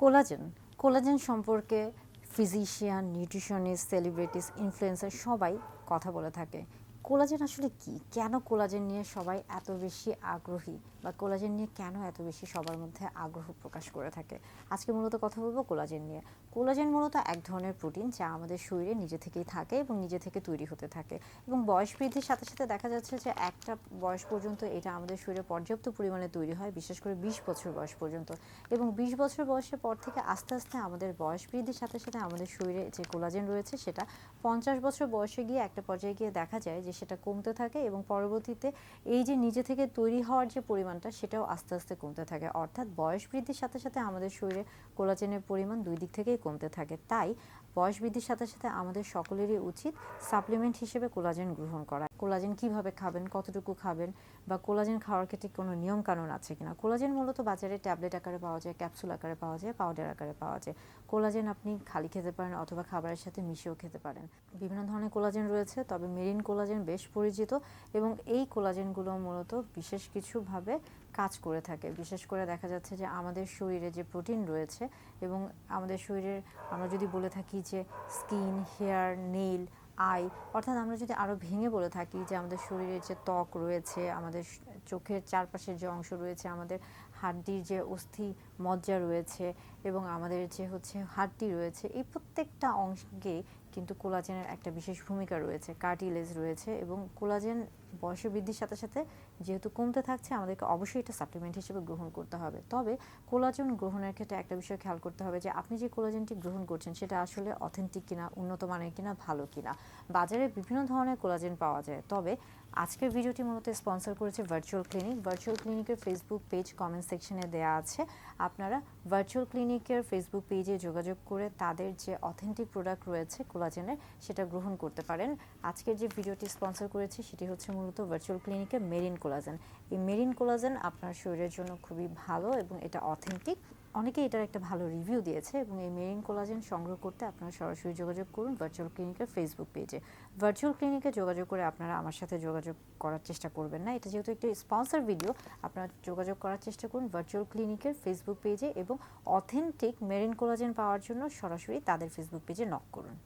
Collagen. Collagen সম্পর্কে physician nutritionist celebrities influencer সবাই কথা বলে থাকে। কোলাজেন আসলে কি? কেন কোলাজেন নিয়ে সবাই এত বেশি আগ্রহী? বা কোলাজেন নিয়ে কেন এত বেশি সবার মধ্যে আগ্রহ প্রকাশ করে থাকে? আজকে মূলত কথা বলব কোলাজেন নিয়ে। কোলাজেন মূলত এক ধরনের প্রোটিন যা আমাদের শরীরে নিজে থেকেই থাকে এবং নিজে থেকে তৈরি হতে থাকে। এবং বয়স বৃদ্ধির সাথে সাথে দেখা যাচ্ছে যে একটা বয়স পর্যন্ত এটা আমাদের শরীরে পর্যাপ্ত পরিমাণে তৈরি হয়, বিশেষ করে বিশ বছর বয়স পর্যন্ত। এবং বিশ বছর বয়সের পর থেকে আস্তে আস্তে আমাদের বয়স বৃদ্ধির সাথে সাথে আমাদের শরীরে যে কোলাজেন রয়েছে সেটা পঞ্চাশ বছর বয়সে গিয়ে একটা পর্যায়ে গিয়ে দেখা যায় যে সেটা কমতে থাকে এবং পরবর্তীতে এই যে নিজে থেকে তৈরি হওয়ার যে পরিমাণটা, সেটাও আস্তে আস্তে কমতে থাকে। অর্থাৎ বয়স বৃদ্ধির সাথে সাথে আমাদের শরীরে কোলাজেনের পরিমাণ দুই দিক থেকেই কমতে থাকে। তাই বয়স বৃদ্ধির সাথে সাথে আমাদের সকলেরই উচিত সাপ্লিমেন্ট হিসেবে কোলাজেন গ্রহণ করা। কোলাজেন কীভাবে খাবেন, কতটুকু খাবেন বা কোলাজেন খাওয়ার ক্ষেত্রে কোনো নিয়ম কানুন আছে কিনা? কোলাজেন মূলত বাজারে ট্যাবলেট আকারে পাওয়া যায়, ক্যাপসুল আকারে পাওয়া যায়, পাউডার আকারে পাওয়া যায়। কোলাজেন আপনি খালি খেতে পারেন অথবা খাবারের সাথে মিশিয়েও খেতে পারেন। বিভিন্ন ধরনের কোলাজেন রয়েছে, তবে মেরিন কোলাজেন বেশ পরিচিত এবং এই কোলাজেনগুলো মূলত বিশেষ কিছুভাবে কাজ করে থাকে। বিশেষ করে দেখা যাচ্ছে যে আমাদের শরীরে যে প্রোটিন রয়েছে এবং আমাদের শরীরের আমরা যদি বলে থাকি যে স্কিন, হেয়ার, নেইল, আই, অর্থাৎ আমরা যদি আরও ভেঙে বলে থাকি যে আমাদের শরীরের যে ত্বক রয়েছে, আমাদের চোখের চারপাশের যে অংশ রয়েছে, আমাদের হাড্ডির যে অস্থি মজ্জা রয়েছে এবং আমাদের যে হচ্ছে হাড্ডি রয়েছে, এই প্রত্যেকটা অঙ্গে কিন্তু কোলাজেনের একটা বিশেষ ভূমিকা রয়েছে, কার্টিলেজ রয়েছে এবং কোলাজেন বয়স বৃদ্ধির সাথে সাথে যেহেতু কমতে থাকছে, আমাদেরকে অবশ্যই এটা সাপ্লিমেন্ট হিসেবে গ্রহণ করতে হবে। তবে কোলাজেন গ্রহণের ক্ষেত্রে একটা বিষয় খেয়াল করতে হবে যে, আপনি যে কোলাজেনটি গ্রহণ করছেন, সেটা আসলে অথেন্টিক কিনা, উন্নত মানের কিনা, ভালো কিনা। বাজারে বিভিন্ন ধরনের কোলাজেন পাওয়া যায়। তবে আজকের ভিডিওটি মূলত স্পন্সর করেছে ভার্চুয়াল ক্লিনিক ভার্চুয়াল ক্লিনিকের ফেসবুক পেজ কমেন্ট সেকশনে দেওয়া আছে। আপনারা ভার্চুয়াল ক্লিনিকের ফেসবুক পেজে যোগাযোগ করে তাদের যে অথেন্টিক প্রোডাক্ট রয়েছে কোলাজেনের সেটা গ্রহণ করতে পারেন। আজকের যে ভিডিওটি স্পন্সর করেছি সেটি হচ্ছে মূলত ভার্চুয়াল ক্লিনিকের মেরিন কোলাজেন। এই মেরিন কোলাজেন আপনার শরীরের জন্য খুবই ভালো এবং এটা অথেন্টিক অনেকে এটার একটা ভালো রিভিউ দিয়েছে এবং এই মেরিন কোলাজেন সংগ্রহ করতে আপনারা সরাসরি যোগাযোগ করুন ভার্চুয়াল ক্লিনিকের ফেসবুক পেজে ভার্চুয়াল ক্লিনিকে যোগাযোগ করে আপনারা আমার সাথে যোগাযোগ করার চেষ্টা করবেন না। এটা যেহেতু একটি স্পন্সর ভিডিও আপনারা যোগাযোগ করার চেষ্টা করুন ভার্চুয়াল ক্লিনিকের ফেসবুক পেজে এবং অথেন্টিক মেরিন কোলাজেন পাওয়ার জন্য সরাসরি তাদের ফেসবুক পেজে নক করুন।